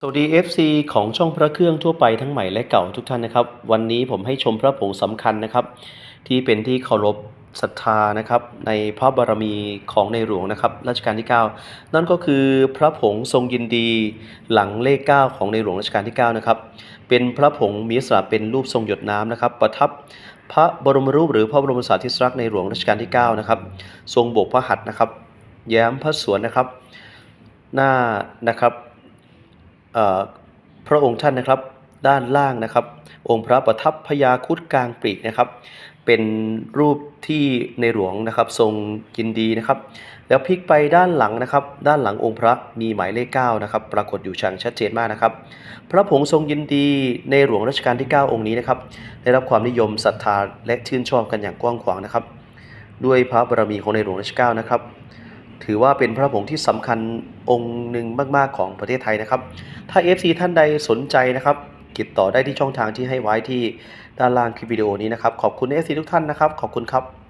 สวัสดี FC ของช่องพระเครื่องทั่วไปทั้งใหม่และเก่าทุกท่านนะครับ วันนี้ผมให้ชมพระผงสำคัญนะครับ ที่เป็นที่เคารพศรัทธานะครับ ในพระบารมีของในหลวงนะครับรัชกาลที่ 9 นั่นก็คือพระผงทรงยินดีหลังเลข 9 ของในหลวงรัชกาลที่ 9 นะครับ เป็นพระผงมีลักษณะเป็นรูปทรงหยดน้ำนะครับ ประทับพระบรมรูปหรือพระบรมสารีริสลักษณ์ในหลวงรัชกาลที่ 9 นะครับ ทรงโบกพระหัตถ์นะครับ แย้มพระสวนนะครับ หน้านะครับ พระองค์ท่านนะครับด้านล่างนะครับ องค์พระประทับพญาคุดกลางปีกนะครับ เป็นรูปที่ในหลวงนะครับทรงยินดีนะครับ แล้วพลิกไปด้านหลังนะครับ ด้านหลังองค์พระมีหมายเลข9นะครับปรากฏอยู่ชังชัดเจนมากนะครับ พระผงทรงยินดีในหลวงรัชกาลที่ 9 องค์นี้นะครับ ได้รับความนิยมศรัทธาและชื่นชอบกันอย่างกว้างขวางนะครับ ด้วยพระบารมีของในหลวงรัชกาลนะครับ ถือว่าเป็นพระผงที่สำคัญองค์หนึ่งมากๆของประเทศไทยนะครับ ถ้า FC ท่านใดสนใจนะครับ ติดต่อได้ที่ช่องทางที่ให้ไว้ที่ด้านล่างคลิปวิดีโอนี้นะครับ ขอบคุณ FC ทุกท่านนะครับ ขอบคุณครับ